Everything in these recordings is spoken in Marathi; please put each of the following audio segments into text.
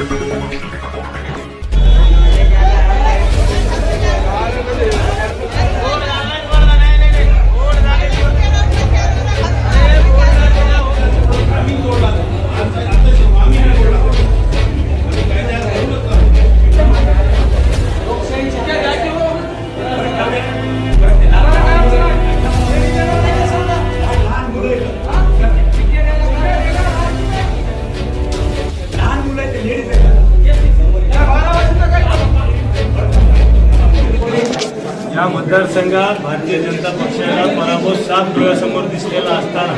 いいってかも。या मतदारसंघात भारतीय जनता पक्षाला पराभव सात डोळ्यासमोर दिसलेला असताना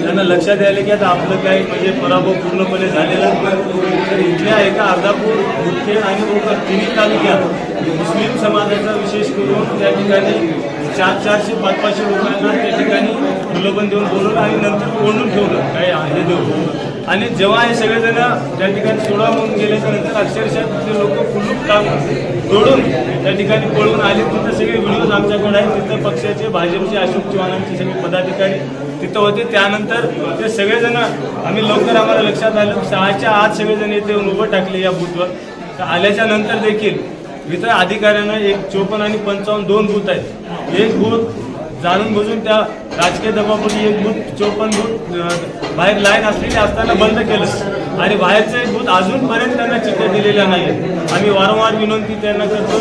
त्यांना लक्षात यायला की आता आपलं काही म्हणजे पराभव पूर्णपणे झालेला नाही. तर इथल्या एका अर्धापूर मुख्य आणि मोकर तिन्ही तालुक्यात मुस्लिम समाजाचा विशेष करून त्या ठिकाणी चार चारशे पाच पाचशे लोकांना त्या ठिकाणी प्रलोभन देऊन बोलवलं आणि नंतर कोंडून ठेवलं काही हे देऊन आणि जेव्हा हे सगळेजण त्या ठिकाणी सोडा म्हणून गेल्याच्यानंतर अक्षरशः ते लोक कुलूप टाकून तोडून त्या ठिकाणी पळून आले. तिथं सगळे व्हिडिओज आमच्याकडे आहेत. तिथं पक्षाचे भाजपचे अशोक चव्हाणांचे सगळे पदाधिकारी तिथं होते. त्यानंतर ते सगळेजण आम्ही लवकर आम्हाला लक्षात आलं. सहाच्या आत सगळेजण येथे येऊन उभं टाकले या बूथवर तर आल्याच्यानंतर देखील इथं अधिकाऱ्यांना एक चोपन्न आणि पंचावन्न दोन बूथ आहेत. एक बूथ जाणून बुजून त्या राजकीय दबावापोटी एक बूथ चोपन्न बूथ बाहेर लाईन असलेली असताना बंद केलं. आणि बाहेरचं एक बूथ अजूनपर्यंत त्यांना चित्र दिलेलं नाही आम्ही वारंवार विनंती त्यांना करतो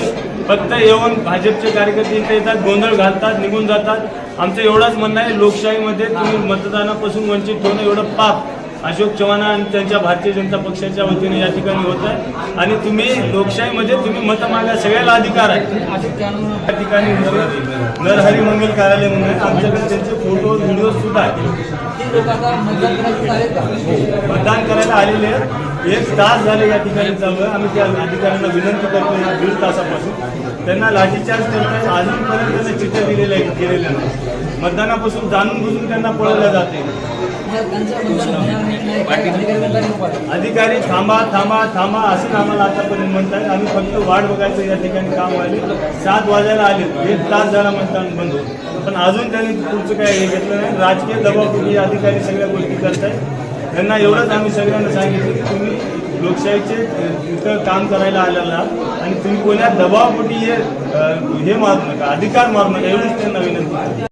फक्त येऊन भाजपचे कार्यकर्ते इथे येतात गोंधळ घालतात निघून जातात. आमचं एवढंच म्हणणं आहे लोकशाहीमध्ये तुम्ही मतदानापासून वंचित होणं एवढं पाप. अशोक चव्हाण आणि त्यांच्या भारतीय जनता पक्षाच्या वतीने या ठिकाणी होत आहे. आणि तुम्ही लोकशाहीमध्ये तुम्ही मतं मागा सगळ्याला अधिकार आहे. या ठिकाणी नरहरी मंगल कार्यालय म्हणून आमच्याकडे त्यांचे फोटो व्हिडिओ सुद्धा आहेत. मतदान करायला आलेले एक तास झाले या ठिकाणी चालू आहे. आम्ही त्या अधिकाऱ्यांना विनंती करतो दीड तासापासून. त्यांना लाठीचार्ज करताय अजूनपर्यंत त्यांना चिठ्ठ्या दिलेल्या आहेत गेलेल्या नाही मतदानापासून जाणून बुजून त्यांना पळवल्या जाते अधिकारी थांबा थांबा थांबा असं आम्हाला आतापर्यंत म्हणतात आम्ही फक्त वाट बघायचं या ठिकाणी काम आले सात वाजायला आले. एक तास झाला म्हणतात बंद पण अजून त्यांनी पुढचं काय हे घेतलं नाही. राजकीय दबावपोटी अधिकारी सगळ्या गोष्टी करतायत त्यांना एवढंच आम्ही सगळ्यांना सांगितलं की तुम्ही लोकशाहीचे इथं काम करायला आलेला आणि तुम्ही कोणत्या दबावपोटी हे हे मारू नका अधिकार मारू नका एवढीच त्यांना विनंती.